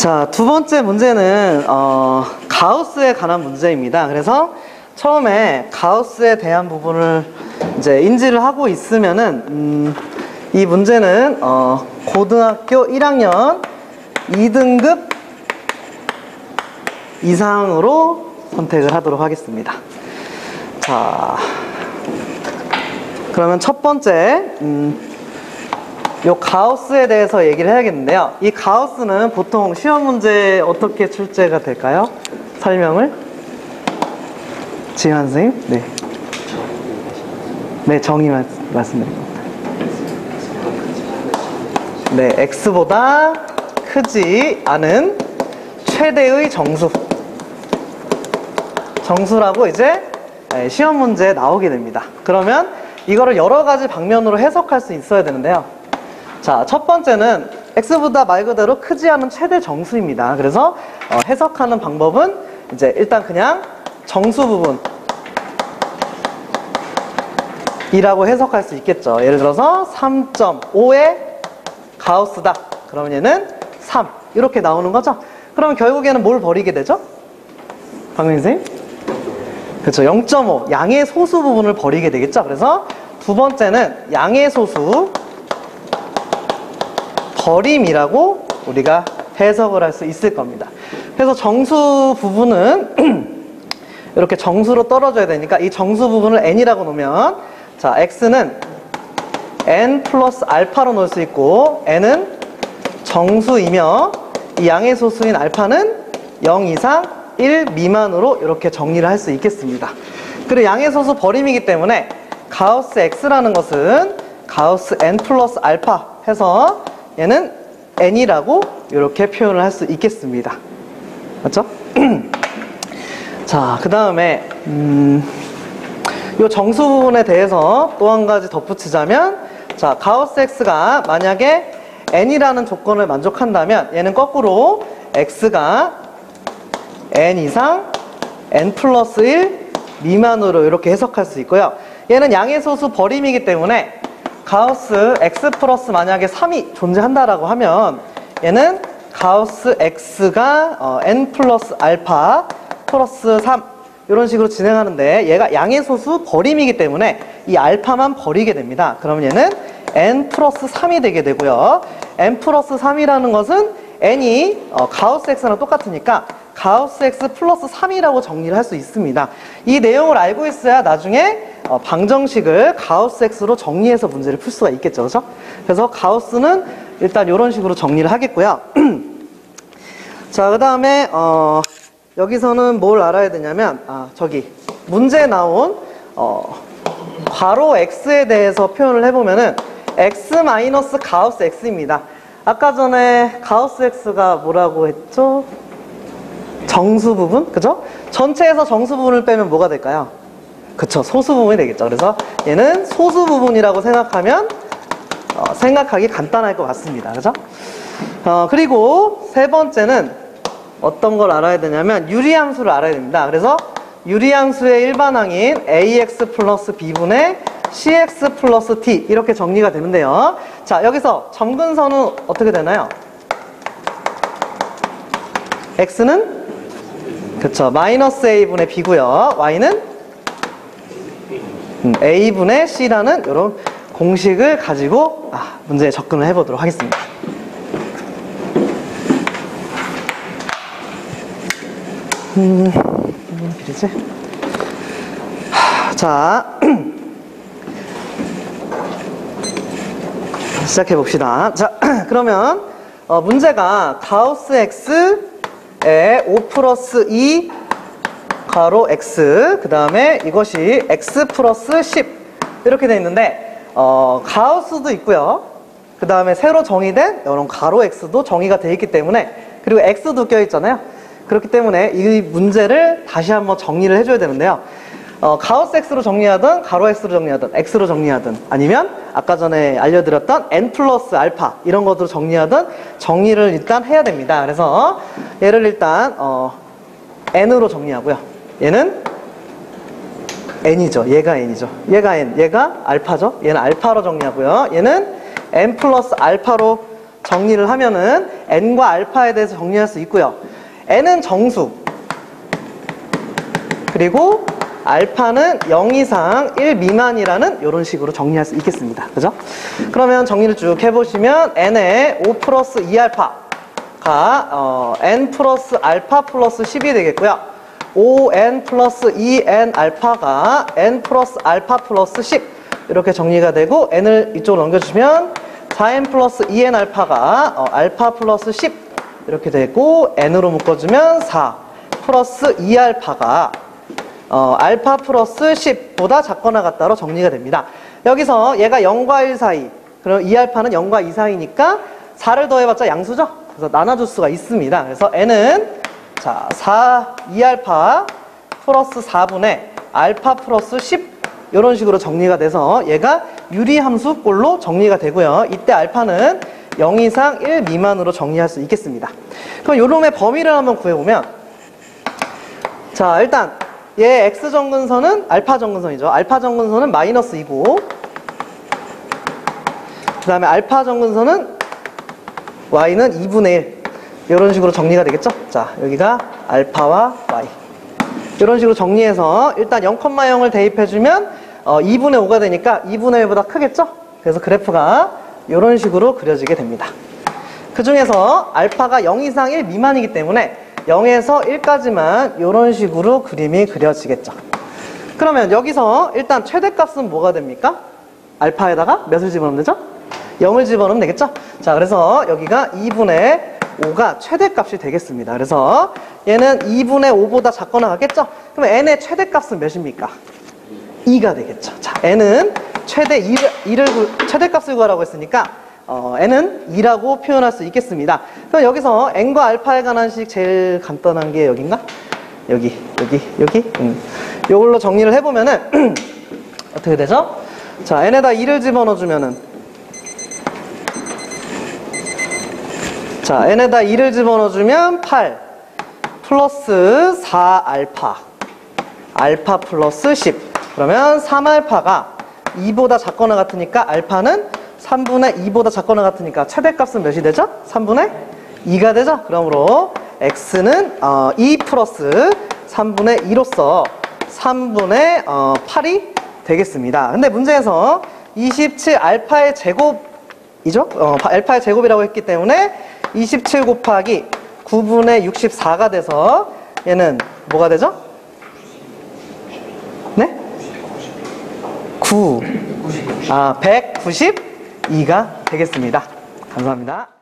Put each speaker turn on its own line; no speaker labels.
자, 두 번째 문제는 어, 가우스에 관한 문제입니다. 그래서 처음에 가우스에 대한 부분을 이제 인지를 하고 있으면은 음, 이 문제는 어, 고등학교 1학년 2등급 이상으로 선택을 하도록 하겠습니다. 자, 그러면 첫 번째 음, 요 가우스에 대해서 얘기를 해야겠는데요. 이 가우스는 보통 시험 문제 어떻게 출제가 될까요? 설명을? 지현 선생님? 네. 네, 정의 말, 말씀드립니다. 네, x보다 크지 않은 최대의 정수. 정수라고 이제 네, 시험 문제에 나오게 됩니다. 그러면 이거를 여러 가지 방면으로 해석할 수 있어야 되는데요. 자, 첫 번째는 x보다 말 그대로 크지 않은 최대 정수입니다. 그래서 어, 해석하는 방법은 이제 일단 그냥 정수 부분 이라고 해석할 수 있겠죠. 예를 들어서 3.5의 가우스다. 그러면 얘는 3 이렇게 나오는 거죠. 그러면 결국에는 뭘 버리게 되죠? 박민 선생님? 그렇죠. 0.5 양의 소수 부분을 버리게 되겠죠. 그래서 두 번째는 양의 소수 버림이라고 우리가 해석을 할 수 있을 겁니다. 그래서 정수 부분은 이렇게 정수로 떨어져야 되니까 이 정수 부분을 n이라고 놓으면 자 x는 n 플러스 알파로 놓을 수 있고 n은 정수이며 이 양의 소수인 알파는 0 이상 1 미만으로 이렇게 정리를 할 수 있겠습니다. 그리고 양의 소수 버림이기 때문에 가우스 x라는 것은 가우스 n 플러스 알파 해서 얘는 n이라고 이렇게 표현을 할 수 있겠습니다. 맞죠? 자, 그 다음에 음, 이 정수 부분에 대해서 또 한 가지 덧붙이자면 자, 가우스 x가 만약에 n이라는 조건을 만족한다면 얘는 거꾸로 x가 n 이상 n 플러스 1 미만으로 이렇게 해석할 수 있고요. 얘는 양의 소수 버림이기 때문에 가우스 x 플러스 만약에 3이 존재한다라고 하면 얘는 가우스 x가 어, n 플러스 알파 플러스 3 이런 식으로 진행하는데 얘가 양의 소수 버림이기 때문에 이 알파만 버리게 됩니다. 그러면 얘는 n 플러스 3이 되게 되고요. n 플러스 3이라는 것은 n이 어, 가우스 x랑 똑같으니까 가우스 x 플러스 3이라고 정리를 할 수 있습니다. 이 내용을 알고 있어야 나중에 어, 방정식을 가우스 x로 정리해서 문제를 풀 수가 있겠죠. 그죠? 그래서 가우스는 일단 이런 식으로 정리를 하겠고요. 자, 그 다음에 어, 여기서는 뭘 알아야 되냐면 아, 저기 문제에 나온 어, 괄호 x에 대해서 표현을 해보면은 x 마이너스 가우스 x입니다. 아까 전에 가우스 x가 뭐라고 했죠? 정수 부분? 그죠? 전체에서 정수 부분을 빼면 뭐가 될까요? 그쵸. 소수 부분이 되겠죠. 그래서 얘는 소수 부분이라고 생각하면 어, 생각하기 간단할 것 같습니다. 그죠? 어, 그리고 세 번째는 어떤 걸 알아야 되냐면 유리함수를 알아야 됩니다. 그래서 유리함수의 일반항인 ax 플러스 b분의 cx 플러스 t 이렇게 정리가 되는데요. 자 여기서 점근선은 어떻게 되나요? x는 그쵸 마이너스 a분의 b고요. y는 음, a분의 c라는 이런 공식을 가지고 아, 문제에 접근을 해보도록 하겠습니다. 음, 길이지? 하, 자, 시작해 봅시다. 자, 그러면 어, 문제가 가우스 x에 5 플러스 2 가로 x 그 다음에 이것이 x 플러스 10 이렇게 돼 있는데 어, 가우스도 있고요. 그 다음에 새로 정의된 이런 가로 x도 정의가 돼 있기 때문에 그리고 x도 껴 있잖아요. 그렇기 때문에 이 문제를 다시 한번 정리를 해줘야 되는데요. 어, 가우스 x로 정리하든 가로 x로 정리하든 x로 정리하든 아니면 아까 전에 알려드렸던 n 플러스 알파 이런 것으로 정리하든 정리를 일단 해야 됩니다. 그래서 얘를 일단 어, n으로 정리하고요. 얘는 n이죠. 얘가 n이죠. 얘가 n, 얘가 알파죠. 얘는 알파로 정리하고요. 얘는 n 플러스 알파로 정리를 하면은 n과 알파에 대해서 정리할 수 있고요. n은 정수. 그리고 알파는 0 이상 1 미만이라는 이런 식으로 정리할 수 있겠습니다. 그죠? 그러면 정리를 쭉 해보시면 n의 5 플러스 2알파가 어, n 플러스 알파 플러스 10이 되겠고요. 5n 플러스 2n 알파가 n 플러스 알파 플러스 10 이렇게 정리가 되고 n을 이쪽으로 넘겨주시면 4n 플러스 2n 알파가 어, 알파 플러스 10 이렇게 되고 n으로 묶어주면 4 플러스 2알파가 어, 알파 플러스 10보다 작거나 같다로 정리가 됩니다. 여기서 얘가 0과 1 사이, 그럼 2알파는 0과 2 사이니까 4를 더해봤자 양수죠? 그래서 나눠줄 수가 있습니다. 그래서 n은 자, 4, 2알파 플러스 4분의 알파 플러스 10 이런 식으로 정리가 돼서 얘가 유리함수꼴로 정리가 되고요. 이때 알파는 0 이상 1 미만으로 정리할 수 있겠습니다. 그럼 요놈의 범위를 한번 구해보면 자, 일단 얘 x 정근선은 알파 정근선이죠. 알파 정근선은 마이너스 2고 그 다음에 알파 정근선은 y는 2분의 1 이런 식으로 정리가 되겠죠. 자, 여기가 알파와 y 이런 식으로 정리해서 일단 0,0을 대입해주면 어, 2분의 5가 되니까 2분의 1보다 크겠죠? 그래서 그래프가 이런 식으로 그려지게 됩니다. 그 중에서 알파가 0 이상 1 미만이기 때문에 0에서 1까지만 이런 식으로 그림이 그려지겠죠. 그러면 여기서 일단 최대값은 뭐가 됩니까? 알파에다가 몇을 집어넣으면 되죠? 0을 집어넣으면 되겠죠? 자, 그래서 여기가 2분의 5가 최대값이 되겠습니다. 그래서 얘는 2분의 5보다 작거나 같겠죠? 그럼 n의 최대값은 몇입니까? 2가 되겠죠. 자, n은 최대 2를, 2를 최대값을 구하라고 했으니까 어, n은 2라고 표현할 수 있겠습니다. 그럼 여기서 n과 알파에 관한 식 제일 간단한 게 여긴가? 여기, 여기, 여기. 음. 이걸로 정리를 해보면은 어떻게 되죠? 자, n에다 2를 집어넣어주면은 자, n에다 2를 집어넣어주면 8 플러스 4 알파 알파 플러스 10 그러면 3알파가 2보다 작거나 같으니까 알파는 3분의 2보다 작거나 같으니까 최대값은 몇이 되죠? 3분의 2가 되죠? 그러므로 x는 어, 2 플러스 3분의 2로서 3분의 어, 8이 되겠습니다. 근데 문제에서 27 알파의 제곱이죠? 어, 알파의 제곱이라고 했기 때문에 27 곱하기 9분의 64가 돼서 얘는 뭐가 되죠? 네? 9. 아, 192가 되겠습니다. 감사합니다.